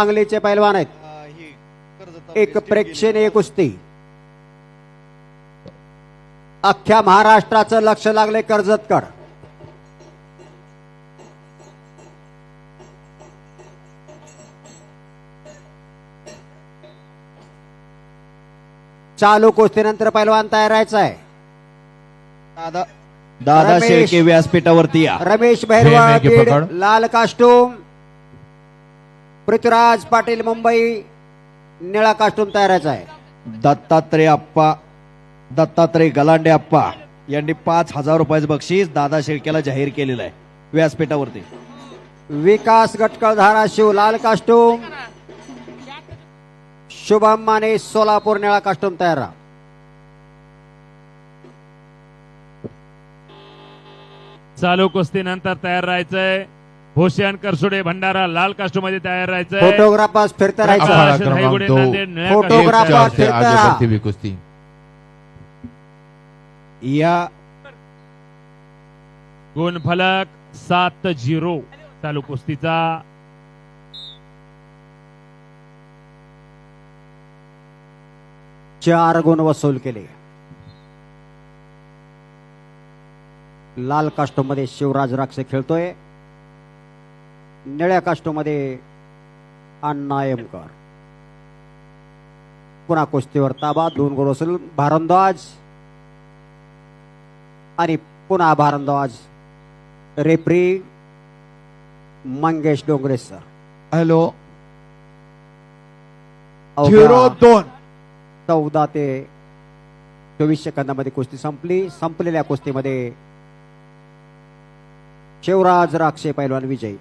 सांगलीचे पैलवान आहेत. एक प्रेक्षणीय कुस्ती. अख्ख्या महाराष्ट्राचं लक्ष लागले कर्जतकड चालू कुस्तीनंतर पैलवान तयार राहायचा आहे. दादा. दादा. शेळके व्यासपीठावरती या. रमेश पकड. लाल कास्टूम. पृथ्वीराज पाटील मुंबई निळा कास्टूम तयारायचा आहे. दत्तात्रय अप्पा दत्तात्रय गलांडे अप्पा यांनी पाच हजार रुपयाचं बक्षीस दादा शेळकेला जाहीर केलेलं आहे. व्यासपीठावरती. विकास गटकळ धाराशिव लाल कास्टूम शुभम माने सोलापूर निळा कास्टूम तयार. राहा चालू कुस्तीनंतर तयार राहायचंय. भूषण करसुडे भंडारा लाल कास्टूममध्ये तयार राहायचंय. फोटोग्राफर्स फिरता राहायचं. क्रमांक धायगुडे. नांदेड, निळ्या फोटो- फोटोग्राफर फिरता या गुणफलक सात झिरो. चालू कुस्तीचा. चार गुण वसूल केले. लाल कास्टूममध्ये शिवराज राक्षे खेळतोय. निळ्या कास्टूममध्ये अण्णा एमकर. पुन्हा कुस्तीवर ताबा दोन गुण वसूल भारंद्वाज आणि पुन्हा Bharadwaj referee Mangesh Dongre sir hello. Zero दोन. चौदा ते चोवीस सेकंदामध्ये कुस्ती संपली. संपलेल्या कुस्तीमध्ये शिवराज राक्षे पैलवान विजयी.